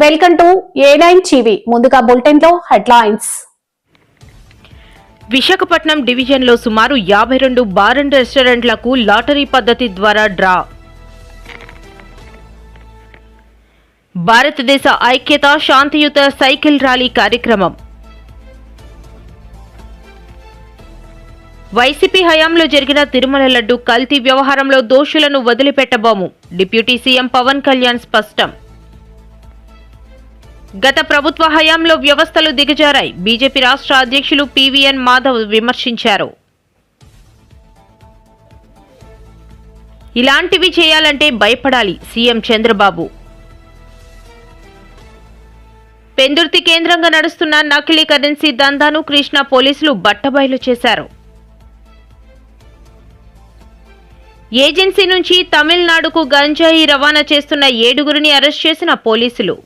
Welcome to A nine TV ముందుగా బులెటిన్లో headlines. Visakhapatnam డివిజన్లో సుమారు యాభై రెండు బార్ అండ్ రెస్టారెంట్లకు లాటరీ పద్ధతి ద్వారా డ్రా. భారతదేశ ఐక్యత శాంతియుత సైకిల్ ర్యాలీ కార్యక్రమం. వైసీపీ హయాంలో జరిగిన తిరుమల లడ్డు కల్తీ వ్యవహారంలో దోషులను వదిలిపెట్టబోము డిప్యూటీ సీఎం పవన్ కళ్యాణ్ స్పష్టం. గత ప్రభుత్వ హయాంలో వ్యవస్థలు దిగజారాయి. బీజేపీ రాష్ట్ర అధ్యక్షులు పీవీఎన్ మాధవ్ విమర్శించారు. ఇలాంటివి చేయాలంటే భయపడాలి సీఎం చంద్రబాబు. పెందుర్తి కేంద్రంగా నడుస్తున్న నకిలీ కరెన్సీ దందాను కృష్ణా పోలీసులు బట్టబయలు చేశారు. ఏజెన్సీ నుంచి తమిళనాడుకు గంజాయి రవాణా చేస్తున్న ఏడుగురిని అరెస్ట్ చేసిన పోలీసులు.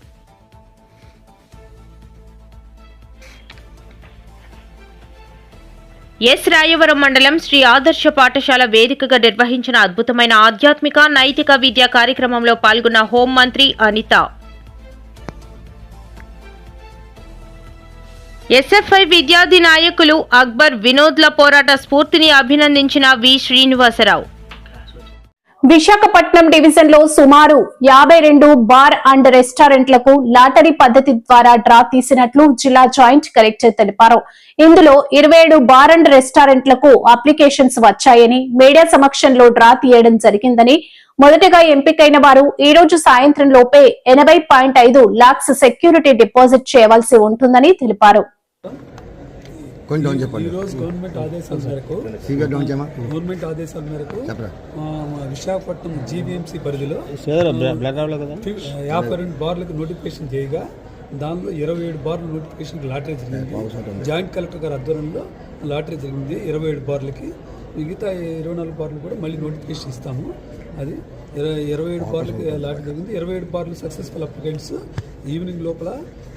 ఎస్. రాయవరం మండలం శ్రీ ఆదర్శ పాఠశాల వేదికగా నిర్వహించిన అద్భుతమైన ఆధ్యాత్మిక నైతిక విద్యా కార్యక్రమంలో పాల్గొన్న హోంమంత్రి అనిత. ఎస్ఎఫ్ఐ విద్యార్థి నాయకులు అక్బర్ వినోద్ల పోరాట స్ఫూర్తిని అభినందించిన వి. శ్రీనివాసరావు. విశాఖపట్నం డివిజన్లో సుమారు యాభై రెండు బార్ అండ్ రెస్టారెంట్లకు లాటరీ పద్ధతి ద్వారా డ్రా తీసినట్లు జిల్లా జాయింట్ కలెక్టర్ తెలిపారు. ఇందులో ఇరవై ఏడు బార్ అండ్ రెస్టారెంట్లకు అప్లికేషన్స్ వచ్చాయని మీడియా సమక్షంలో డ్రా తీయడం జరిగిందని మొదటగా ఎంపికైన వారు ఈ రోజు సాయంత్రం లోపే ఎనభై పాయింట్ ఐదు లాక్స్ సెక్యూరిటీ డిపాజిట్ చేయవలసి ఉంటుందని తెలిపారు. కొంచెం డౌన్ చెప్పండి. ఈరోజు గవర్నమెంట్ ఆదేశాల మేరకు డౌన్ చేయమా? గవర్నమెంట్ ఆదేశాల మేరకు విశాఖపట్నం జీవీఎంసీ పరిధిలో యాభై రెండు బార్లకు నోటిఫికేషన్ చేయగా దానిలో ఇరవై ఏడు బార్లు నోటిఫికేషన్ లాటరీ జరిగింది. జాయింట్ కలెక్టర్ గారి ఆధ్వర్యంలో లాటరీ జరిగింది. ఇరవై ఏడు బార్లకి మిగతా ఇరవై నాలుగు బార్లు కూడా మళ్ళీ నోటిఫికేషన్ ఇస్తాము. అది ఇరవై ఇరవై ఏడు బార్లకి లాటరీ జరిగింది. ఇరవై ఏడు బార్లు సక్సెస్ఫుల్ అప్లికెంట్స్ ఈవినింగ్ లోపల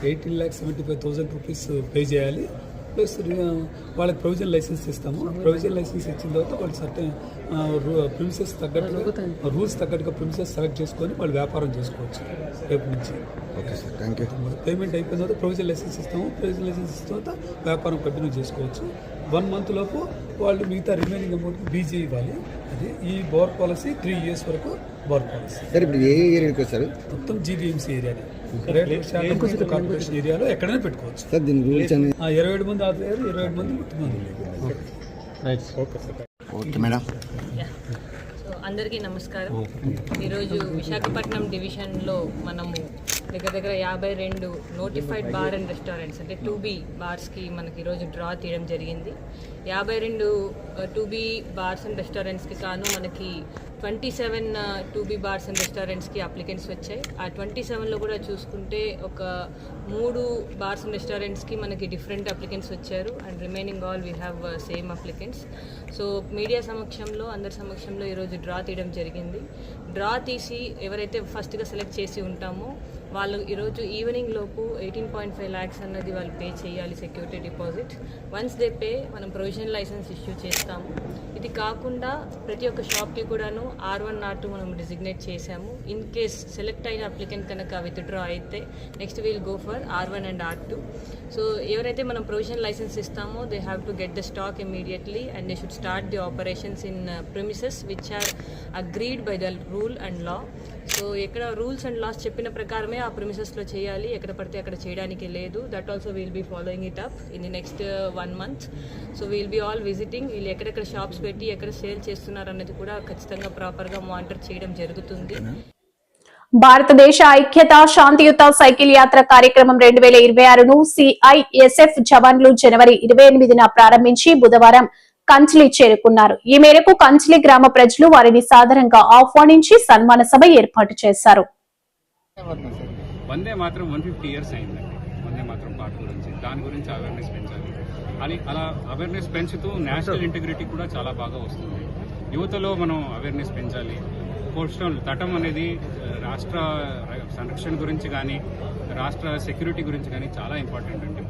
eighteen lakh seventy five thousand rupees pay చేయాలి. ప్లస్ వాళ్ళకి ప్రొవిజన్ లైసెన్స్ ఇస్తాము. ప్రొవిజన్ లైసెన్స్ ఇచ్చిన తర్వాత వాళ్ళు సర్టెన్ ప్రిమిసెస్ తగ్గట్టుగా రూల్స్ తగ్గట్టుగా ప్రిమిసెస్ సెలెక్ట్ చేసుకొని వాళ్ళు వ్యాపారం చేసుకోవచ్చు రేపు నుంచి. Okay sir thank you. Payment అయిపోయిన తర్వాత ప్రొవిజన్ లైసెన్స్ ఇస్తాము. ప్రొవిజన్ లైసెన్స్ ఇచ్చిన తర్వాత వ్యాపారం కంటిన్యూ చేసుకోవచ్చు. వన్ మంత్ లోపు వాళ్ళు మిగతా రిమైనింగ్ అమౌంట్ బీజీ ఇవ్వాలి. అది ఈ బోర్ పాలసీ త్రీ ఇయర్స్ వరకు బోర్ పాలసీ. సార్ ఇప్పుడు ఏ ఏరియాకి వచ్చారు? మొత్తం జీబీఎంసీ ఏరియాని. కార్పొరేషన్ ఏరియాలో ఎక్కడైనా పెట్టుకోవచ్చు. సార్ దీని రూల్స్ అని ఆ, ఇరవై ఏడు మంది ఆదాయాలు ఇరవై ఏడు మంది మంది ఓకే. మేడం. సో అందరికీ నమస్కారం. ఈరోజు విశాఖపట్నం డివిజన్లో మనము దగ్గర దగ్గర యాభై రెండు నోటిఫైడ్ బార్ అండ్ రెస్టారెంట్స్ అంటే టూ బీ బార్స్కి మనకి ఈరోజు డ్రా తీయడం జరిగింది. యాభై రెండు టూ బీ బార్స్ అండ్ రెస్టారెంట్స్కి కాను మనకి twenty seven two B bars and రెస్టారెంట్స్కి applicants వచ్చాయి. ఆ ట్వంటీ సెవెన్లో కూడా చూసుకుంటే ఒక మూడు బార్స్ అండ్ రెస్టారెంట్స్కి మనకి డిఫరెంట్ అప్లికెంట్స్ వచ్చారు. And remaining all we have same applicants so media సమక్షంలో అందరి సమక్షంలో ఈరోజు డ్రా తీయడం జరిగింది. డ్రా తీసి ఎవరైతే ఫస్ట్గా సెలెక్ట్ చేసి ఉంటామో వాళ్ళు ఈరోజు ఈవినింగ్ లోపు ఎయిటీన్ పాయింట్ ఫైవ్ ల్యాక్స్ అన్నది వాళ్ళు పే చేయాలి security deposit once they pay మనం ప్రొవిజనల్ లైసెన్స్ ఇష్యూ చేస్తాము. ఇది కాకుండా ప్రతి ఒక్క షాప్కి కూడాను ఆర్ వన్ ఆర్ టూ మనం డిజిగ్నేట్ చేశాము. ఇన్ కేస్ సెలెక్ట్ అయిన అప్లికెంట్ కనుక విత్డ్రా అయితే next we'll go for R one and R two so ఎవరైతే మనం ప్రొవిజనల్ లైసెన్స్ ఇస్తామో they have to get the stock immediately and they should start the operations in premises which are agreed by the rule and law so ఎక్కడ rules and laws చెప్పిన ప్రకారమే ఆ ప్రిమిసెస్లో చేయాలి. ఎక్కడ పడితే అక్కడ చేయడానికి లేదు. That also will be following it up in the next one month so will be all visiting వీళ్ళు ఎక్కడెక్కడ షాప్స్ పెట్టి ఎక్కడ సేల్ చేస్తున్నారు అన్నది కూడా ఖచ్చితంగా ప్రాపర్గా మానిటర్ చేయడం జరుగుతుంది. భారతదేశ ఐక్యత శాంతియుత సైకిల్ యాత్ర కార్యక్రమం రెండు వేల ఇరవై ఆరును సిఐఎస్ఎఫ్ జవాన్లు జనవరి ఇరవై ఎనిమిదిన ప్రారంభించి బుధవారం కంచిలి చేరుకున్నారు. ఈ మేరకు కంచిలి గ్రామ ప్రజలు వారిని సాధారణంగా ఆహ్వానించి సన్మాన సభ ఏర్పాటు చేశారు. వందే మాత్రం వన్ ఫిఫ్టీ ఇయర్స్ అయిందండి వందే మాత్రం పాట గురించి. దాని గురించి అవేర్నెస్ పెంచాలి. అని అలా అవేర్నెస్ పెంచుతూ నేషనల్ ఇంటిగ్రిటీ కూడా చాలా బాగా వస్తుంది. యువతలో మనం అవేర్నెస్ పెంచాలి. కోస్టల్ తటం అనేది రాష్ట్ర సంరక్షణ గురించి కానీ రాష్ట్ర సెక్యూరిటీ గురించి కానీ చాలా ఇంపార్టెంట్ అండి.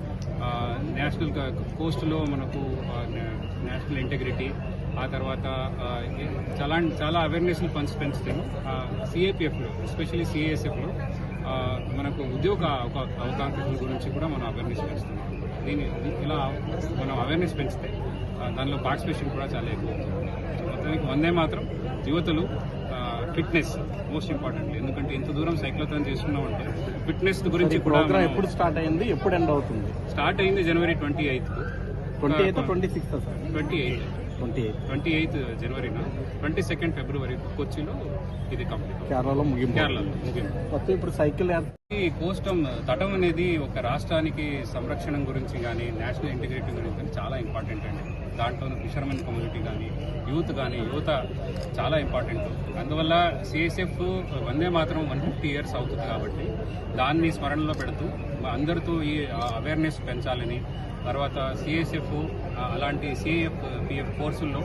నేషనల్ కోస్ట్లో మనకు నేషనల్ ఇంటిగ్రిటీ ఆ తర్వాత చాలా చాలా అవేర్నెస్ పంచి పెంచుతాము. సిఏపిఎఫ్లో ఎస్పెషల్లీ సిఏఎస్ఎఫ్లో మనకు ఉద్యోగ అవకా- అవకాశాల గురించి కూడా మనం అవేర్నెస్ పెంచుతున్నాం దీని ఇలా మనం అవేర్నెస్ పెంచితే దానిలో పార్టిసిపేషన్ కూడా చాలా ఎక్కువ మొత్తానికి వందే మాత్రం యువతలు ఫిట్నెస్ మోస్ట్ ఇంపార్టెంట్ ఎందుకంటే ఇంత దూరం సైక్లోథాన్ చేస్తున్నామంటే ఫిట్నెస్ గురించి కూడా ఎప్పుడు స్టార్ట్ అయింది? ఎప్పుడు ఎండ్ అవుతుంది? స్టార్ట్ అయింది జనవరి twenty eighth. Twenty eighth twenty sixth sir. Twenty eighth. Twenty eighth. Twenty eighth జనవరిన? Twenty second ఫిబ్రవరి కొచ్చిలో ఇది కంప్లీట్ కేరళలో ముగింపు. కేరళలో ముగింపు. మొత్తం ఇప్పుడు సైకిల్ ఈ కోస్టం తటం అనేది ఒక రాష్ట్రానికి సంరక్షణ గురించి కానీ నేషనల్ ఇంటిగ్రిటీ గురించి కానీ చాలా ఇంపార్టెంట్ అండి. దాంట్లో ఫిషర్మెన్ కమ్యూనిటీ కానీ యూత్ కానీ యువత చాలా ఇంపార్టెంట్. అందువల్ల సిఎస్ఎఫ్ వందే మాత్రం వన్ ఫిఫ్టీ ఇయర్స్ అవుతుంది కాబట్టి దాన్ని స్మరణలో పెడుతూ అందరితో ఈ అవేర్నెస్ పెంచాలని తర్వాత సిఎస్ఎఫ్ అలాంటి సిఏఎఫ్ పిఎఫ్ కోర్సుల్లో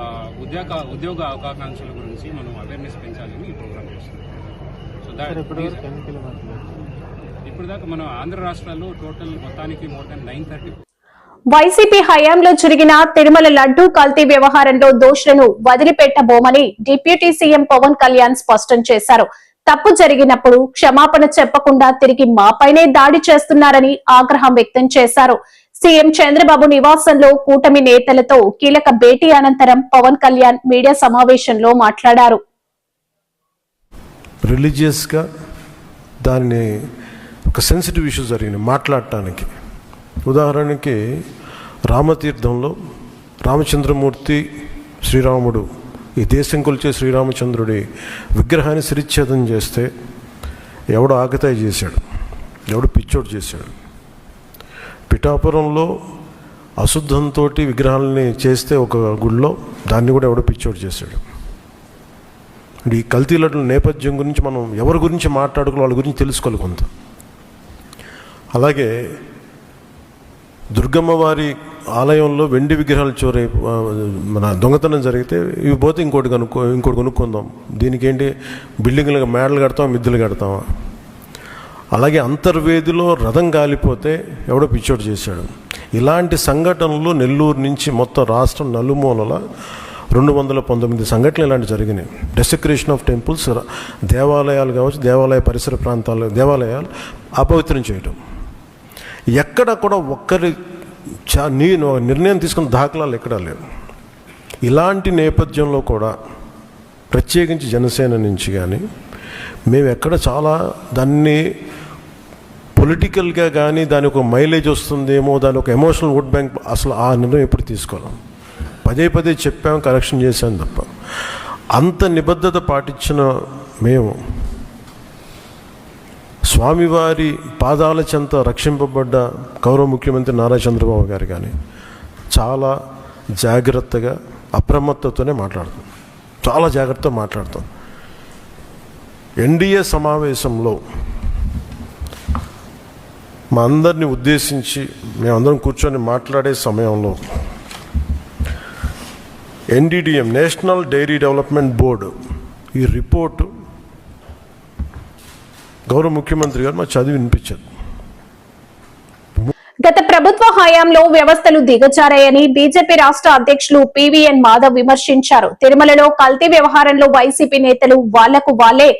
ఆ, ఉద్యోగ ఉద్యోగ అవకాశాల గురించి మనం అవేర్నెస్ పెంచాలని ఈ ప్రోగ్రామ్ చేస్తున్నాం. సో దాట్ ఇప్పుడు దాకా మనం ఆంధ్ర రాష్ట్రాల్లో టోటల్ మొత్తానికి more than nine thirty YCP హయాంలో జరిగిన తిరుమల లడ్డూ కల్తీ వ్యవహారంలో దోషులను వదిలిపెట్టబోమని డిప్యూటీ సీఎం పవన్ కళ్యాణ్ స్పష్టం చేశారు. తప్పు జరిగినప్పుడు క్షమాపణ చెప్పకుండా తిరిగి మాపైనే దాడి చేస్తున్నారని ఆగ్రహం వ్యక్తం చేశారు. సీఎం చంద్రబాబు నివాసంలో కూటమి నేతలతో కీలక భేటీ అనంతరం పవన్ కళ్యాణ్ మీడియా సమావేశంలో మాట్లాడారు. రిలీజియస్గా దాన్ని ఒక సెన్సిటివ్ ఇష్యూ జరిగింది మాట్లాడటానికి. ఉదాహరణకి రామతీర్థంలో రామచంద్రమూర్తి శ్రీరాముడు ఈ దేశం కొలిచే శ్రీరామచంద్రుడి విగ్రహాన్ని శిరిచ్ఛేదం చేస్తే ఎవడు ఆగతాయి చేశాడు ఎవడు పిచ్చోడు చేశాడు. పిఠాపురంలో అశుద్ధంతో విగ్రహాలని చేస్తే ఒక గుడిలో దాన్ని కూడా ఎవడో పిచ్చోడు చేశాడు. ఈ కల్తీ లడ్డుల నేపథ్యం గురించి మనం ఎవరి గురించి మాట్లాడుకోవాలి వాళ్ళ గురించి తెలుసుకోవాలి కొంత. అలాగే దుర్గమ్మ వారి ఆలయంలో వెండి విగ్రహాలు చోరై మన దొంగతనం జరిగితే ఇవి పోతే ఇంకోటి కనుక్కో ఇంకోటి కొనుక్కుందాం. దీనికి ఏంటి? బిల్డింగ్లు మేడలు కడతాం మిద్దెలు కడతామా అలాగే అంతర్వేదిలో రథం కాలిపోతే ఎవడో పిచ్చోడు చేశాడు. ఇలాంటి సంఘటనలు నెల్లూరు నుంచి మొత్తం రాష్ట్రం నలుమూలల రెండు వందల పంతొమ్మిది సంఘటనలు ఇలాంటి జరిగినాయి. డెసిక్రేషన్ ఆఫ్ టెంపుల్స్ దేవాలయాలు కావచ్చు దేవాలయ పరిసర ప్రాంతాలు దేవాలయాలు అపవిత్రం చేయటం. ఎక్కడ కూడా ఒక్కరి చా నేను నిర్ణయం తీసుకున్న దాఖలాలు ఎక్కడా లేవు. ఇలాంటి నేపథ్యంలో కూడా ప్రత్యేకించి జనసేన నుంచి కానీ మేము ఎక్కడ చాలా దాన్ని పొలిటికల్గా కానీ దాని ఒక మైలేజ్ వస్తుందేమో దాని ఒక ఎమోషనల్ ఓట్ బ్యాంక్ అసలు ఆ నిర్ణయం ఎప్పుడు తీసుకోలేం. పదే పదే చెప్పాం కరెక్షన్ చేశాం తప్ప. అంత నిబద్ధత పాటించిన మేము స్వామివారి పాదాల చెంత రక్షింపబడ్డ గౌరవ ముఖ్యమంత్రి నారా చంద్రబాబు గారు కానీ చాలా జాగ్రత్తగా అప్రమత్తతోనే మాట్లాడతాం. చాలా జాగ్రత్తగా మాట్లాడతాం. ఎన్డీఏ సమావేశంలో మా అందరిని ఉద్దేశించి మేమందరం కూర్చొని మాట్లాడే సమయంలో NDDM national dairy development board ఈ రిపోర్టు గౌరవ ముఖ్యమంత్రి గారు మా చదివి వినిపించారు. గత ప్రభుత్వ హయాంలో వ్యవస్థలు దిగజారాయని బీజేపీ రాష్ట్ర అధ్యక్షులు పివిఎన్ మాధవ్ విమర్శించారు. తిరుమలలో కల్తీ వ్యవహారంలో వైసీపీ నేతలు వాళ్ళకు వాళ్ళే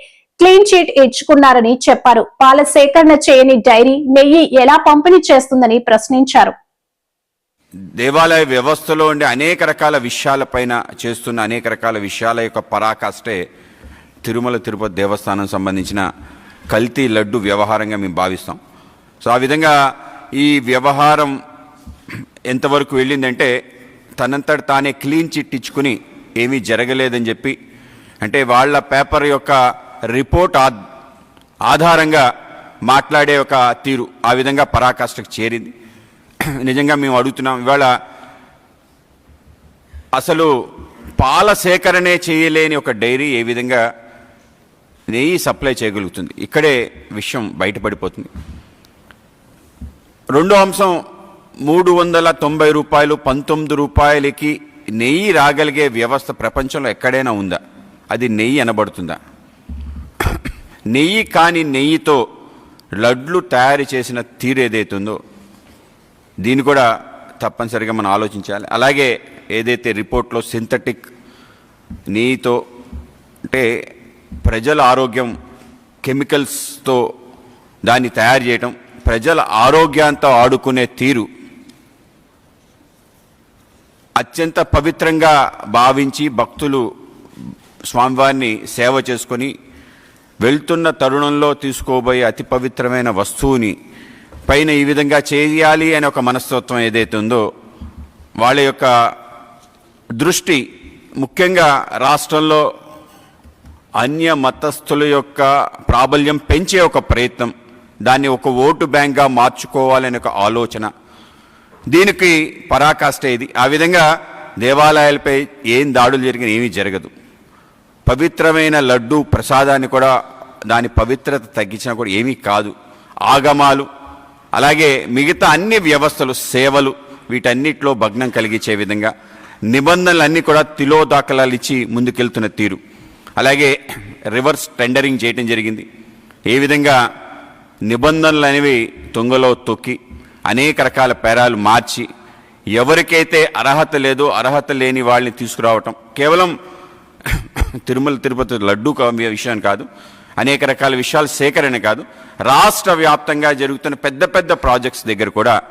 క్లీన్ చీట్ ఇచ్చుకున్నారని చెప్పారు. పాల సేకరణ చేయని డైరీ నెయ్యి ఎలా పంపిణీ చేస్తుందని ప్రశ్నించారు. దేవాలయ వ్యవస్థలో ఉండే అనేక రకాల విషయాలపైన చేస్తున్న అనేక రకాల విషయాల యొక్క పరాకాష్టే తిరుమల తిరుపతి దేవస్థానం సంబంధించిన కల్తీ లడ్డు వ్యవహారంగా మేము భావిస్తాం. సో ఆ విధంగా ఈ వ్యవహారం ఎంతవరకు వెళ్ళిందంటే తనంతట తానే క్లీన్ చిట్ ఇచ్చుకుని ఏమీ జరగలేదని చెప్పి అంటే వాళ్ళ పేపర్ యొక్క రిపోర్ట్ ఆ ఆధారంగా మాట్లాడే ఒక తీరు ఆ విధంగా పరాకాష్ఠకు చేరింది. నిజంగా మేము అడుగుతున్నాం ఇవాళ అసలు పాల సేకరణే చేయలేని ఒక డైరీ ఏ విధంగా నెయ్యి సప్లై చేయగలుగుతుంది? ఇక్కడే విషయం బయటపడిపోతుంది. రెండో అంశం మూడు వందల తొంభై రూపాయలు పంతొమ్మిది రూపాయలకి నెయ్యి రాగలిగే వ్యవస్థ ప్రపంచంలో ఎక్కడైనా ఉందా? అది నెయ్యి అనబడుతుందా? నెయ్యి కాని నెయ్యితో లడ్లు తయారు చేసిన తీరు ఏదైతుందో దీన్ని కూడా తప్పనిసరిగా మనం ఆలోచించాలి. అలాగే ఏదైతే రిపోర్ట్లో సింథటిక్ నెయ్యితో అంటే ప్రజల ఆరోగ్యం కెమికల్స్తో దాన్ని తయారు చేయటం ప్రజల ఆరోగ్యంతో ఆడుకునే తీరు అత్యంత పవిత్రంగా భావించి భక్తులు స్వామివారిని సేవ చేసుకొని వెళ్తున్న తరుణంలో తీసుకోబోయే అతి పవిత్రమైన వస్తువుని పైన ఈ విధంగా చేయాలి అనే ఒక మనస్తత్వం ఏదైతే ఉందో వాళ్ళ యొక్క దృష్టి ముఖ్యంగా రాష్ట్రంలో అన్య మతస్థుల యొక్క ప్రాబల్యం పెంచే ఒక ప్రయత్నం దాన్ని ఒక ఓటు బ్యాంక్గా మార్చుకోవాలనే ఒక ఆలోచన. దీనికి పరాకాష్ట ఇది. ఆ విధంగా దేవాలయాలపై ఏం దాడులు జరిగినా ఏమీ జరగదు. పవిత్రమైన లడ్డు ప్రసాదాన్ని కూడా దాని పవిత్రత తగ్గించినా కూడా ఏమీ కాదు. ఆగమాలు అలాగే మిగతా అన్ని వ్యవస్థలు సేవలు వీటన్నిటిలో భగ్నం కలిగించే విధంగా నిబంధనలన్నీ కూడా తిలోదాఖలాలు ఇచ్చి ముందుకెళ్తున్న తీరు. అలాగే రివర్స్ టెండరింగ్ చేయటం జరిగింది. ఏ విధంగా నిబంధనలు అనేవి తుంగలో తొక్కి అనేక రకాల పేరాలు మార్చి ఎవరికైతే అర్హత లేదో అర్హత లేని వాళ్ళని తీసుకురావటం. కేవలం తిరుమల తిరుపతి లడ్డు విషయం కాదు అనేక రకాల విషయాలు సేకరణ కాదు రాష్ట్ర వ్యాప్తంగా జరుగుతున్న పెద్ద పెద్ద ప్రాజెక్ట్స్ దగ్గర కూడా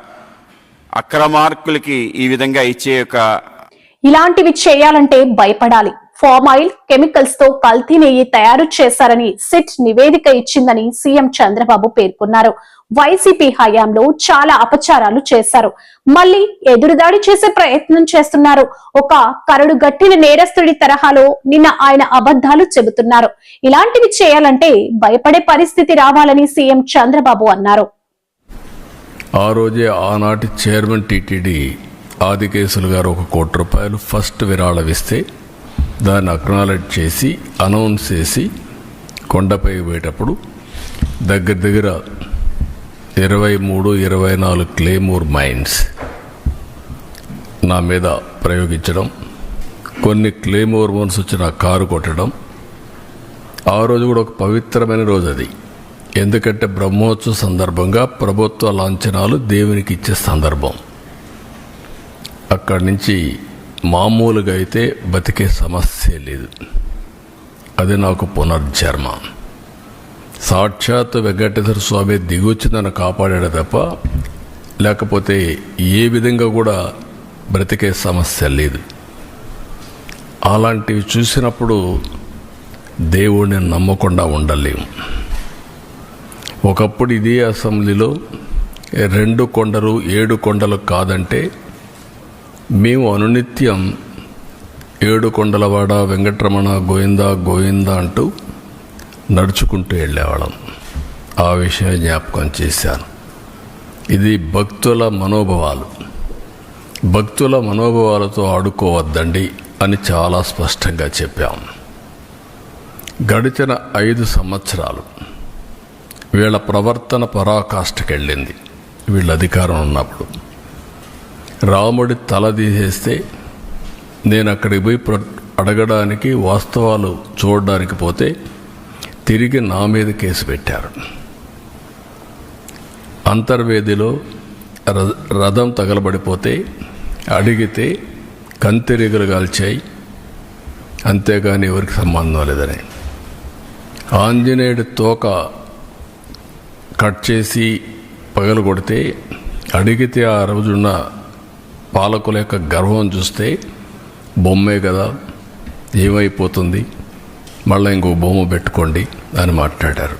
అక్రమార్కులకి ఈ విధంగా ఇచ్చే ఒక ఇలాంటివి చేయాలంటే భయపడాలి. ఫామాయిల్ కెమికల్స్తో కల్తీ నెయ్యి తయారు చేశారని సిట్ నివేదిక ఇచ్చిందని సీఎం చంద్రబాబు పేర్కొన్నారు. వైసీపీ హయాంలో చాలా అపచారాలు చేశారు. మళ్ళీ ఎదురుదాడి చేసే ప్రయత్నం చేస్తున్నారు. ఒక కరడు గట్టిన నేరస్తుడి తరహాలో నిన్న ఆయన అబద్ధాలు చెబుతున్నారు. ఇలాంటివి చేయాలంటే భయపడే పరిస్థితి రావాలని సీఎం చంద్రబాబు అన్నారు. ఆ రోజే ఆనాటి చైర్మన్ టీటీడీ ఆదికేశులు గారు ఒక కోటి రూపాయలు ఫస్ట్ విరాళమిస్తే దాన్ని అక్నాలెడ్జ్ చేసి అనౌన్స్ చేసి కొండపై పోయేటప్పుడు దగ్గర దగ్గర ఇరవై మూడు ఇరవై నాలుగు క్లేమూర్ మైన్స్ నా మీద ప్రయోగించడం కొన్ని క్లేమోర్ మోన్స్ వచ్చి నా కారు కొట్టడం. ఆ రోజు కూడా ఒక పవిత్రమైన రోజు అది. ఎందుకంటే బ్రహ్మోత్సవ సందర్భంగా ప్రభుత్వ లాంఛనాలు దేవునికి ఇచ్చే సందర్భం. అక్కడి నుంచి మామూలుగా అయితే బతికే సమస్య లేదు. అది నాకు పునర్జన్మ. సాక్షాత్ వెంకటేశ్వర స్వామి దిగొచ్చి నన్ను కాపాడాడు తప్ప లేకపోతే ఏ విధంగా కూడా బ్రతికే సమస్య లేదు. అలాంటివి చూసినప్పుడు దేవుడిని నమ్మకుండా ఉండలేము. ఒకప్పుడు ఇదే అసెంబ్లీలో రెండు కొండలు ఏడు కొండలు కాదంటే మేము అనునిత్యం ఏడు కొండలవాడ వెంకటరమణ గోవింద గోవింద అంటూ నడుచుకుంటూ వెళ్ళేవాళ్ళం. ఆ విషయం జ్ఞాపకం చేశాను. ఇది భక్తుల మనోభావాలు. భక్తుల మనోభావాలతో ఆడుకోవద్దండి అని చాలా స్పష్టంగా చెప్పాం. గడిచిన ఐదు సంవత్సరాలు. వీళ్ళ ప్రవర్తన పరాకాష్ఠకెళ్ళింది. వీళ్ళ అధికారం ఉన్నప్పుడు. రాముడి తల తీసేస్తే నేను అక్కడికి పోయి ప్ర అడగడానికి వాస్తవాలు చూడడానికి పోతే తిరిగి నా మీద కేసు పెట్టారు. అంతర్వేదిలో ర- రథం తగలబడిపోతే అడిగితే కంతిరీగలు కాల్చాయి. అంతేగాని ఎవరికి సంబంధం లేదని. ఆంజనేయుడి తోక కట్ చేసి పగలు కొడితే అడిగితే ఆ రోజున్న పాలకుల యొక్క గర్వం చూస్తే బొమ్మే కదా ఏమైపోతుంది? మళ్ళీ ఇంకో బొమ్మ పెట్టుకోండి అని మాట్లాడారు.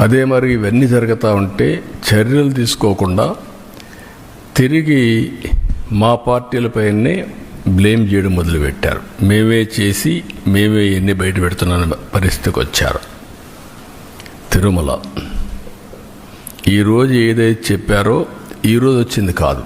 అదే మరి ఇవన్నీ జరుగుతూ ఉంటే చర్యలు తీసుకోకుండా తిరిగి మా పార్టీలపైనే బ్లేమ్ చేయడం మొదలుపెట్టారు. మేమే చేసి మేమే ఎన్ని బయట పెడుతున్న పరిస్థితికి వచ్చారు. తిరుమల. ఈరోజు ఏదైతే చెప్పారో ఈరోజు వచ్చింది కాదు.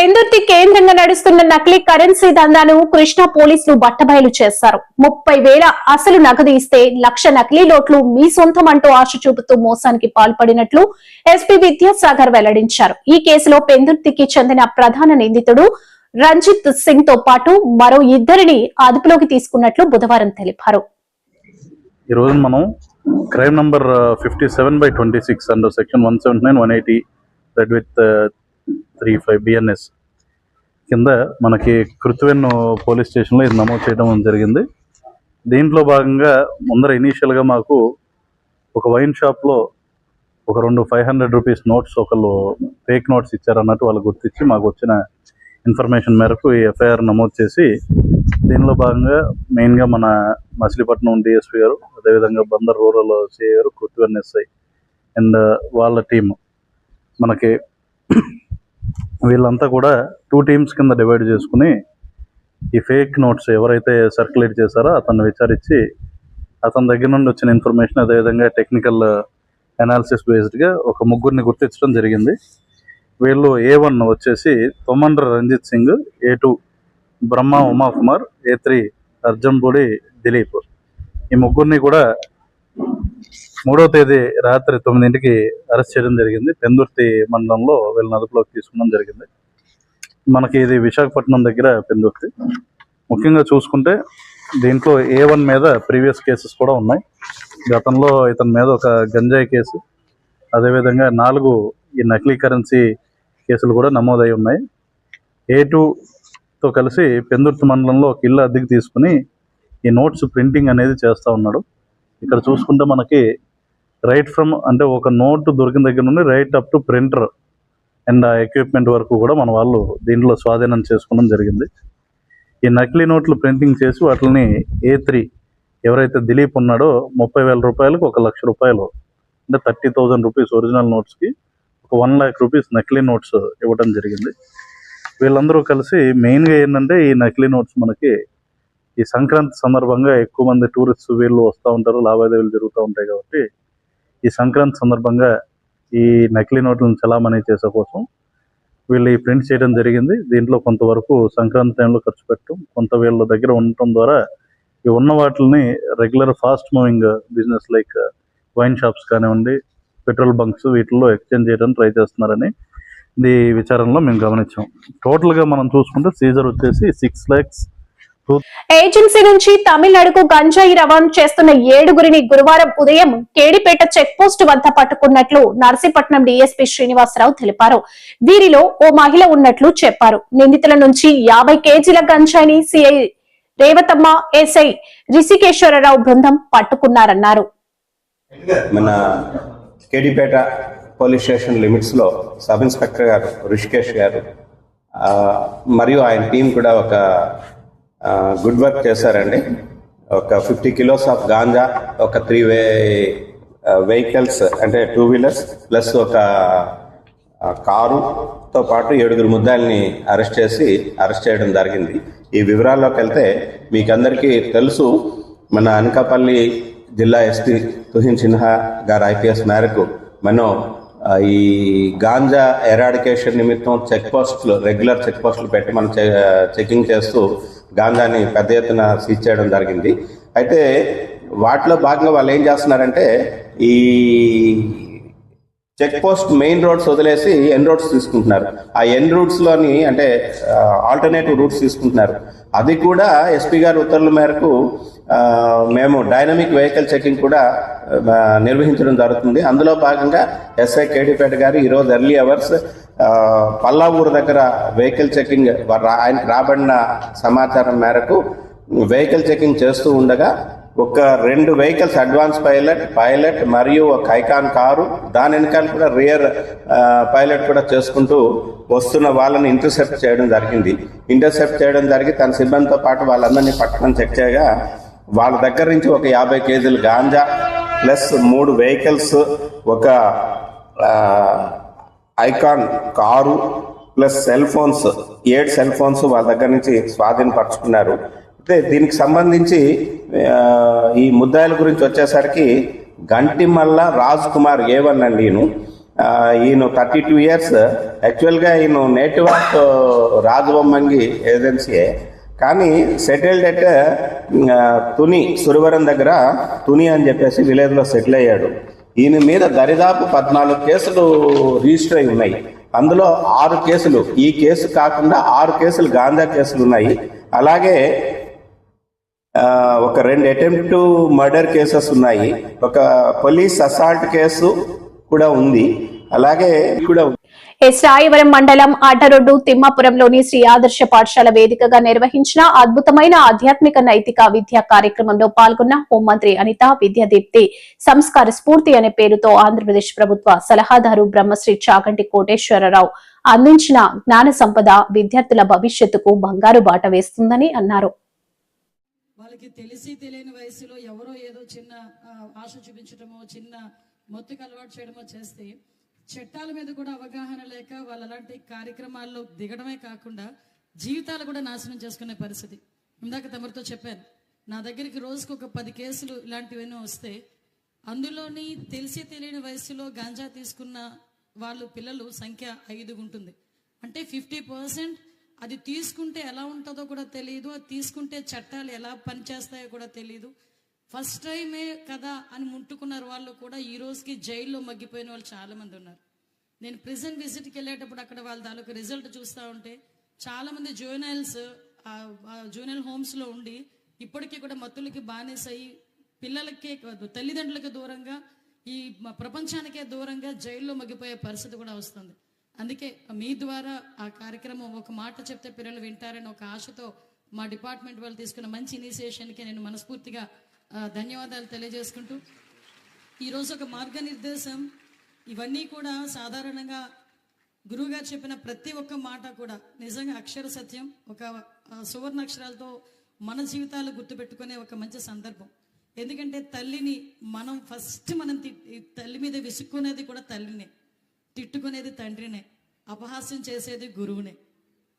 పెందుర్తి కేంద్రంగా నడుస్తున్న నకిలీ కరెన్సీ దందాను కృష్ణా పోలీసులు బట్టబయలు చేశారు. ముప్పై వేల అసలు నగదు ఇస్తే లక్ష నకిలీ నోట్లు మీ సొంతం అంటూ ఆశ చూపుతూ మోసానికి పాల్పడినట్లు ఎస్పీ విద్యాసాగర్ వెల్లడించారు. ఈ కేసులో పెందుర్తికి చెందిన ప్రధాన నిందితుడు రంజిత్ సింగ్తో పాటు మరో ఇద్దరిని అదుపులోకి తీసుకున్నట్లు బుధవారం తెలిపారు. ఈ మనం crime number fifty seven by twenty six under section one seventy nine one eighty read with three five BNS. కింద మనకి కృత్వెన్ పోలీస్ స్టేషన్లో ఇది నమోదు చేయడం జరిగింది. దీంట్లో భాగంగా ముందర ఇనీషియల్గా మాకు ఒక వైన్ షాప్లో ఒక రెండు ఫైవ్ హండ్రెడ్ రూపీస్ నోట్స్ ఒకళ్ళు ఫేక్ నోట్స్ ఇచ్చారన్నట్టు వాళ్ళు గుర్తించి మాకు వచ్చిన ఇన్ఫర్మేషన్ మేరకు ఈ ఎఫ్ఐఆర్ నమోదు చేసి దీనిలో భాగంగా మెయిన్గా మన మచిలీపట్నం డిఎస్పీ గారు అదేవిధంగా బందర్ రూరల్ సిఐ గారు కృత్వన్ ఎస్ఐ అండ్ వాళ్ళ టీం మనకి వీళ్ళంతా కూడా టూ టీమ్స్ కింద డివైడ్ చేసుకుని ఈ ఫేక్ నోట్స్ ఎవరైతే సర్క్యులేట్ చేశారో అతన్ని విచారించి అతని దగ్గర నుండి వచ్చిన ఇన్ఫర్మేషన్ అదేవిధంగా టెక్నికల్ అనాలిసిస్ బేస్డ్గా ఒక ముగ్గురిని గుర్తించడం జరిగింది. వీళ్ళు ఏ వన్ వచ్చేసి Tommandra Ranjith Singh A two Brahma Umakumar A three Arjampudi Dileep. ఈ ముగ్గురిని కూడా మూడవ తేదీ రాత్రి తొమ్మిదింటికి అరెస్ట్ చేయడం జరిగింది. పెందుర్తి మండలంలో వీళ్ళని అదుపులోకి తీసుకోవడం జరిగింది. మనకి ఇది విశాఖపట్నం దగ్గర పెందుర్తి. ముఖ్యంగా చూసుకుంటే దీంట్లో ఏ వన్ మీద ప్రీవియస్ కేసెస్ కూడా ఉన్నాయి. గతంలో ఇతని మీద ఒక గంజాయి కేసు అదేవిధంగా నాలుగు ఈ నకిలీ కరెన్సీ కేసులు కూడా నమోదై ఉన్నాయి. ఏ టూతో కలిసి పెందుర్తి మండలంలో ఒక ఇల్లు అద్దెకి తీసుకుని ఈ నోట్స్ ప్రింటింగ్ అనేది చేస్తూ ఉన్నాడు. ఇక్కడ చూసుకుంటే మనకి రైట్ ఫ్రమ్ అంటే ఒక నోట్ దొరికిన దగ్గర నుండి right up to printer and ఆ ఎక్విప్మెంట్ వరకు కూడా మన వాళ్ళు దీంట్లో స్వాధీనం చేసుకోవడం జరిగింది. ఈ నకిలీ నోట్లు ప్రింటింగ్ చేసి వాటిని ఏ త్రీ ఎవరైతే దిలీప్ ఉన్నాడో ముప్పై వేల రూపాయలకు ఒక లక్ష రూపాయలు అంటే థర్టీ థౌజండ్ రూపీస్ ఒరిజినల్ నోట్స్కి ఒక వన్ ల్యాక్ రూపీస్ నకిలీ నోట్స్ ఇవ్వడం జరిగింది. వీళ్ళందరూ కలిసి మెయిన్గా ఏంటంటే ఈ నకిలీ నోట్స్ మనకి ఈ సంక్రాంతి సందర్భంగా ఎక్కువ మంది టూరిస్ట్ వీళ్ళు వస్తూ ఉంటారు లావాదేవీలు జరుగుతూ ఉంటాయి కాబట్టి ఈ సంక్రాంతి సందర్భంగా ఈ నకిలీ నోట్లను చలామణి చేసే కోసం వీళ్ళు ఈ ప్రింట్ చేయడం జరిగింది. దీంట్లో కొంతవరకు సంక్రాంతి టైంలో ఖర్చు పెట్టడం కొంత వీళ్ళ దగ్గర ఉండటం ద్వారా ఈ ఉన్న వాటిని regular fast moving business like wine shops కానివ్వండి పెట్రోల్ బంక్స్ వీటిల్లో ఎక్స్చేంజ్ చేయడానికి ట్రై చేస్తున్నారని ఈ విచారణలో మేము గమనించాం. టోటల్గా మనం చూసుకుంటే సీజర్ వచ్చేసి సిక్స్ ల్యాక్స్ ఏజెన్సీ నుంచి తమిళనాడుకు గంజాయి రవాణా చేస్తున్న ఏడుగురిని గురువారం ఉదయం కేడిపేట చెక్ పోస్ట్ వద్ద పట్టుకున్నట్లు నర్సీపట్నం డీఎస్పీ శ్రీనివాసరావు తెలిపారు. వీరిలో ఓ మహిళ ఉన్నట్లు చెప్పారు. నిందితుల నుంచి యాభై కేజీల గంజాయిని సిఐ రేవతమ్మ ఎస్ఐ రిషికేశ్వరరావు బృందం పట్టుకున్నారన్నారు. మన కేడిపేట పోలీస్ స్టేషన్ లిమిట్స్లో సబ్ ఇన్స్పెక్టర్ గారు రిషికేష్ గారు మరియు ఆయన టీం కూడా ఒక గుడ్ వర్క్ చేశారండి. ఒక ఫిఫ్టీ కిలోస్ ఆఫ్ గాంజా ఒక త్రీ వే వెహికల్స్ అంటే టూ వీలర్స్ ప్లస్ ఒక కారుతో పాటు ఏడుగురు ముద్దాయిల్ని అరెస్ట్ చేసి అరెస్ట్ చేయడం జరిగింది. ఈ వివరాల్లోకి వెళ్తే మీకు అందరికీ తెలుసు మన అనకాపల్లి జిల్లా ఎస్పీ తుహిన్ సిన్హా గారు ఐపీఎస్ మేరకు మనం ఈ గాంజా ఎరాడికేషన్ నిమిత్తం చెక్ పోస్టులు రెగ్యులర్ చెక్ పోస్టులు పెట్టి మనం చె- చెకింగ్ చేస్తూ గాంధాని పెద్ద ఎత్తున సీజ్ చేయడం జరిగింది. అయితే వాటిలో భాగంగా వాళ్ళు ఏం చేస్తున్నారంటే ఈ చెక్ పోస్ట్ మెయిన్ రోడ్స్ వదిలేసి ఎన్ రోడ్స్ తీసుకుంటున్నారు. ఆ ఎన్ రూట్స్లోని అంటే ఆల్టర్నేటివ్ రూట్స్ తీసుకుంటున్నారు. అది కూడా ఎస్పీ గారి ఉత్తర్వుల మేరకు మేము డైనమిక్ వెహికల్ చెకింగ్ కూడా నిర్వహించడం జరుగుతుంది. అందులో భాగంగా ఎస్ఐ కేడీపేట గారు ఈరోజు ఎర్లీ అవర్స్ పల్లా ఊరు దగ్గర వెహికల్ చెకింగ్ ఆయనకు రాబడిన సమాచారం మేరకు వెహికల్ చెకింగ్ చేస్తూ ఉండగా ఒక రెండు వెహికల్స్ అడ్వాన్స్ పైలట్ పైలట్ మరియు ఒక ఐకాన్ కారు దాని వెనకాల కూడా రియర్ పైలట్ కూడా చేసుకుంటూ వస్తున్న వాళ్ళని ఇంటర్సెప్ట్ చేయడం జరిగింది. ఇంటర్సెప్ట్ చేయడం జరిగి తన సిబ్బందితో పాటు వాళ్ళందరినీ పట్టణం చెక్ చేయగా వాళ్ళ దగ్గర నుంచి ఒక యాభై కేజీలు గాంజా ప్లస్ మూడు వెహికల్స్ ఒక Ikon car plus cell phones ఏడు సెల్ ఫోన్స్ వాళ్ళ దగ్గర నుంచి స్వాధీనపరుచుకున్నారు. అయితే దీనికి సంబంధించి ఈ ముద్దాయిల గురించి వచ్చేసరికి గంటిమల్ల రాజ్ కుమార్ ఏ నేను అండి ఈయన. ఈయన థర్టీ టూ ఇయర్స్. యాక్చువల్గా ఈయన నేటివ్ ఆఫ్ రాజబొమ్మంగి ఏజెన్సీయే కానీ సెటిల్డ్ ఎట్ తుని సురవరం దగ్గర తుని అని చెప్పేసి విలేజ్లో సెటిల్ అయ్యాడు. ఈయన మీద దరిదాపు పద్నాలుగు కేసులు రిజిస్టర్ అయి ఉన్నాయి. అందులో ఆరు కేసులు ఈ కేసు కాకుండా ఆరు కేసులు గాంజా కేసులు ఉన్నాయి. అలాగే ఒక రెండు అటెంప్ట్ మర్డర్ కేసెస్ ఉన్నాయి. ఒక పోలీస్ అసాల్ట్ కేసు కూడా ఉంది. అలాగే కూడా ఎస్ రాయవరం మండలం ఆటరొడ్డు తిమ్మాపురంలోని శ్రీ ఆదర్శ పాఠశాల వేదికగా నిర్వహించిన అద్భుతమైన ఆధ్యాత్మిక నైతిక విద్యా కార్యక్రమంలో పాల్గొన్న హోంమంత్రి అనిత విద్యాదీప్తి సంస్కార స్ఫూర్తి అనే పేరుతో ఆంధ్రప్రదేశ్ ప్రభుత్వ సలహాదారు బ్రహ్మశ్రీ చాగంటి కోటేశ్వరరావు అందించిన జ్ఞాన సంపద విద్యార్థుల భవిష్యత్తుకు బంగారు బాట వేస్తుందని అన్నారు. వాళ్ళకి తెలిసి తెలియని వయసులో ఎవరో ఏదో చిన్న ఆశ చూపించడమో చిన్న మొత్తుకు అలవాటు చేయడమో చేస్తే చట్టాల మీద కూడా అవగాహన లేక వాళ్ళు అలాంటి కార్యక్రమాల్లో దిగడమే కాకుండా జీవితాలు కూడా నాశనం చేసుకునే పరిస్థితి. ఇందాక తమరితో చెప్పాను నా దగ్గరికి రోజుకు ఒక పది కేసులు ఇలాంటివన్నీ వస్తే అందులోని తెలిసి తెలియని వయసులో గాంజా తీసుకున్న వాళ్ళు పిల్లలు సంఖ్య ఐదు ఉంటుంది. అంటే ఫిఫ్టీ పర్సెంట్ అది తీసుకుంటే ఎలా ఉంటుందో కూడా తెలియదు అది తీసుకుంటే చట్టాలు ఎలా పనిచేస్తాయో కూడా తెలియదు ఫస్ట్ టైమే కదా అని ముట్టుకున్నారు వాళ్ళు కూడా ఈ రోజుకి జైల్లో మగ్గిపోయిన వాళ్ళు చాలా మంది ఉన్నారు. నేను ప్రిజన్ విజిట్కి వెళ్ళేటప్పుడు అక్కడ వాళ్ళ తాలూకు రిజల్ట్ చూస్తూ ఉంటే చాలా మంది జూనైల్స్ జూనైల్ హోమ్స్లో ఉండి ఇప్పటికీ కూడా మత్తులకి బానిసయి పిల్లలకే కాదు తల్లిదండ్రులకి దూరంగా ఈ ప్రపంచానికే దూరంగా జైల్లో మగ్గిపోయే పరిస్థితి కూడా వస్తుంది. అందుకే మీ ద్వారా ఆ కార్యక్రమం ఒక మాట చెప్తే పిల్లలు వింటారని ఒక ఆశతో మా డిపార్ట్మెంట్ వాళ్ళు తీసుకున్న మంచి ఇనిషియేషన్కి నేను మనస్ఫూర్తిగా ధన్యవాదాలు తెలియజేసుకుంటూ ఈరోజు ఒక మార్గనిర్దేశం. ఇవన్నీ కూడా సాధారణంగా గురువుగారు చెప్పిన ప్రతి ఒక్క మాట కూడా నిజంగా అక్షర సత్యం ఒక సువర్ణ అక్షరాలతో మన జీవితాలు గుర్తుపెట్టుకునే ఒక మంచి సందర్భం. ఎందుకంటే తల్లిని మనం ఫస్ట్ మనం తి- ఈ తల్లి మీద విసుక్కునేది కూడా తల్లినే తిట్టుకునేది తండ్రినే అపహాస్యం చేసేది గురువునే.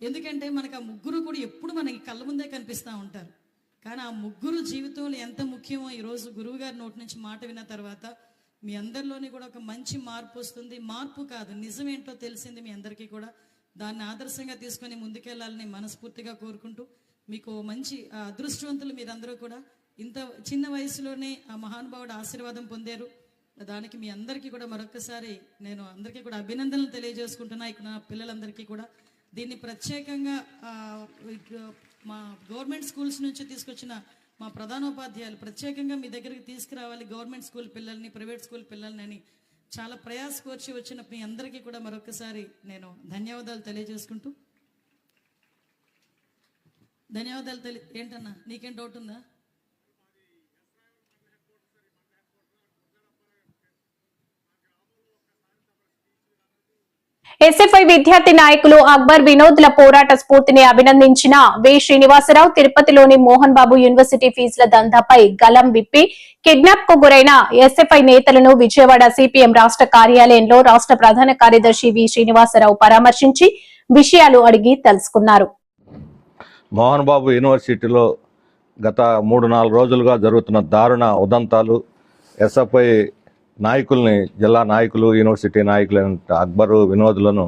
ఎందుకంటే మనకు ఆ ముగ్గురు కూడా ఎప్పుడు మనకి కళ్ళ ముందే కనిపిస్తూ ఉంటారు. కానీ ఆ ముగ్గురు జీవితంలో ఎంత ముఖ్యమో ఈరోజు గురువుగారి నోటి నుంచి మాట విన్న తర్వాత మీ అందరిలోని కూడా ఒక మంచి మార్పు వస్తుంది. మార్పు కాదు నిజమేంటో తెలిసింది మీ అందరికీ కూడా. దాన్ని ఆదర్శంగా తీసుకొని ముందుకెళ్ళాలని మనస్ఫూర్తిగా కోరుకుంటూ మీకు మంచి అదృష్టవంతులు మీరందరూ కూడా. ఇంత చిన్న వయసులోనే ఆ మహానుభావుడు ఆశీర్వాదం పొందారు. దానికి మీ అందరికీ కూడా మరొకసారి నేను అందరికీ కూడా అభినందనలు తెలియజేసుకుంటున్నా. ఇక్కడ నా పిల్లలందరికీ కూడా దీన్ని ప్రత్యేకంగా మా గవర్నమెంట్ స్కూల్స్ నుంచి తీసుకొచ్చిన మా ప్రధానోపాధ్యాయులు ప్రత్యేకంగా మీ దగ్గరికి తీసుకురావాలి గవర్నమెంట్ స్కూల్ పిల్లల్ని ప్రైవేట్ స్కూల్ పిల్లల్ని అని చాలా ప్రయాస కోర్చి వచ్చిన మీ అందరికీ కూడా మరొకసారి నేను ధన్యవాదాలు తెలియజేసుకుంటూ ధన్యవాదాలు తెలి ఏంటన్నా నీకేం డౌట్ ఉందా? ఎస్ఎఫ్ఐ విద్యార్థి నాయకులు అక్బర్ వినోద్ల పోరాట స్ఫూర్తిని అభినందించిన వి. శ్రీనివాసరావు తిరుపతిలోని మోహన్ బాబు యూనివర్సిటీ ఫీజుల దందాపై గలం విప్పి కిడ్నాప్కు గురైన ఎస్ఎఫ్ఐ నేతలను విజయవాడ సిపిఎం రాష్ట్ర కార్యాలయంలో రాష్ట్ర ప్రధాన కార్యదర్శి వి. శ్రీనివాసరావు పరామర్శించి విషయాలు అడిగి తెలుసుకున్నారు. మోహన్ బాబు యూనివర్సిటీలో గత మూడు నాలుగు రోజులుగా జరుగుతున్న దారుణ ఉదంతాలు ఎస్ఎఫ్ఐ నాయకుల్ని జిల్లా నాయకులు యూనివర్సిటీ నాయకులైన అక్బరు వినోదులను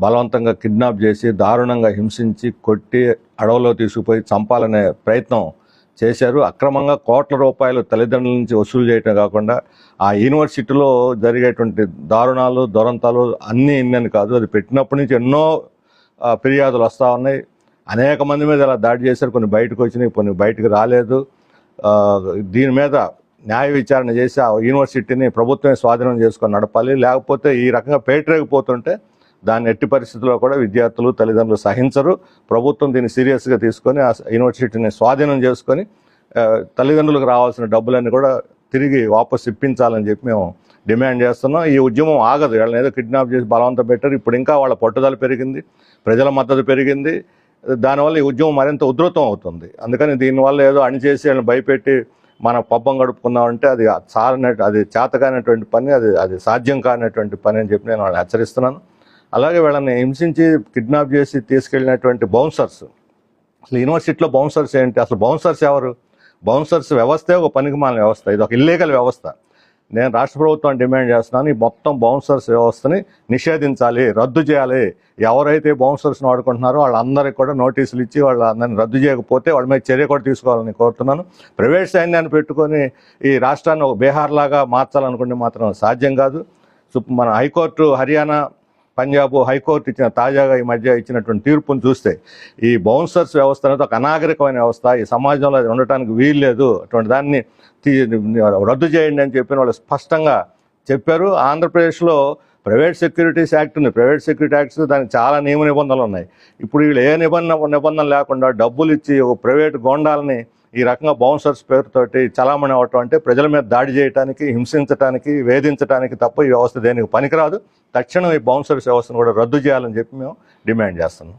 బలవంతంగా కిడ్నాప్ చేసి దారుణంగా హింసించి కొట్టి అడవులో తీసుకుపోయి చంపాలనే ప్రయత్నం చేశారు. అక్రమంగా కోట్ల రూపాయలు తల్లిదండ్రుల నుంచి వసూలు చేయటం కాకుండా ఆ యూనివర్సిటీలో జరిగేటువంటి దారుణాలు దురంతాలు అన్నీ ఇన్నని కాదు. అది పెట్టినప్పటి నుంచి ఎన్నో ఫిర్యాదులు వస్తూ ఉన్నాయి. అనేక మంది మీద ఇలా దాడి చేశారు. కొన్ని బయటకు వచ్చినాయి కొన్ని బయటకు రాలేదు. దీని మీద న్యాయ విచారణ చేసి ఆ యూనివర్సిటీని ప్రభుత్వమే స్వాధీనం చేసుకొని నడపాలి. లేకపోతే ఈ రకంగా పేటరేగిపోతుంటే దాన్ని ఎట్టి పరిస్థితుల్లో కూడా విద్యార్థులు తల్లిదండ్రులు సహించరు. ప్రభుత్వం దీన్ని సీరియస్గా తీసుకొని ఆ యూనివర్సిటీని స్వాధీనం చేసుకొని తల్లిదండ్రులకు రావాల్సిన డబ్బులన్నీ కూడా తిరిగి వాపసు ఇప్పించాలని చెప్పి మేము డిమాండ్ చేస్తున్నాం. ఈ ఉద్యమం ఆగదు. వీళ్ళని ఏదో కిడ్నాప్ చేసి బలవంతం పెట్టారు. ఇప్పుడు ఇంకా వాళ్ళ పట్టుదల పెరిగింది ప్రజల మద్దతు పెరిగింది. దానివల్ల ఈ ఉద్యమం మరింత ఉధృతం అవుతుంది. అందుకని దీనివల్ల ఏదో అణిచేసి వాళ్ళని భయపెట్టి మన పబ్బం గడుపుకుందామంటే అది చాలనే అది చేతకానటువంటి పని అది అది సాధ్యం కానటువంటి పని అని చెప్పి నేను వాళ్ళని హెచ్చరిస్తున్నాను. అలాగే వీళ్ళని హింసించి కిడ్నాప్ చేసి తీసుకెళ్ళినటువంటి బౌన్సర్స్. అసలు యూనివర్సిటీలో బౌన్సర్స్ ఏంటి? అసలు బౌన్సర్స్ ఎవరు? బౌన్సర్స్ వ్యవస్థే ఒక పనికి మాలిన వ్యవస్థ. ఇది ఒక ఇల్లీగల్ వ్యవస్థ. నేను రాష్ట్ర ప్రభుత్వం డిమాండ్ చేస్తున్నాను ఈ మొత్తం బౌన్సర్స్ వ్యవస్థని నిషేధించాలి రద్దు చేయాలి. ఎవరైతే బౌన్సర్స్ని వాడుకుంటున్నారో వాళ్ళందరికీ కూడా నోటీసులు ఇచ్చి వాళ్ళందరినీ రద్దు చేయకపోతే వాళ్ళ మీద చర్య కూడా తీసుకోవాలని కోరుతున్నాను. ప్రైవేట్ సైన్యాన్ని పెట్టుకొని ఈ రాష్ట్రాన్ని ఒక బీహార్ లాగా మార్చాలనుకుంటే మాత్రం సాధ్యం కాదు. మన హైకోర్టు హర్యానా పంజాబ్ హైకోర్టు ఇచ్చిన తాజాగా ఈ మధ్య ఇచ్చినటువంటి తీర్పును చూస్తే ఈ బౌన్సర్స్ వ్యవస్థ అనేది ఒక అనాగరికమైన వ్యవస్థ. ఈ సమాజంలో అది ఉండటానికి వీలు లేదు అటువంటి దాన్ని తీ- రద్దు చేయండి అని చెప్పిన వాళ్ళు స్పష్టంగా చెప్పారు. ఆంధ్రప్రదేశ్లో ప్రైవేట్ సెక్యూరిటీస్ యాక్ట్ ఉంది. ప్రైవేట్ సెక్యూరిటీ యాక్ట్స్ దానికి చాలా నియమ నిబంధనలు ఉన్నాయి. ఇప్పుడు వీళ్ళు ఏ నిబంధన నిబంధన లేకుండా డబ్బులు ఇచ్చి ఒక ప్రైవేట్ గోండాలని ఈ రకంగా బౌన్సర్స్ పేరుతోటి చలామణి అవటం అంటే ప్రజల మీద దాడి చేయడానికి హింసించడానికి వేధించడానికి తప్ప ఈ వ్యవస్థ దేనికి పనికిరాదు. తక్షణం ఈ బౌన్సర్స్ వ్యవస్థను కూడా రద్దు చేయాలని చెప్పి మేము డిమాండ్ చేస్తున్నాం.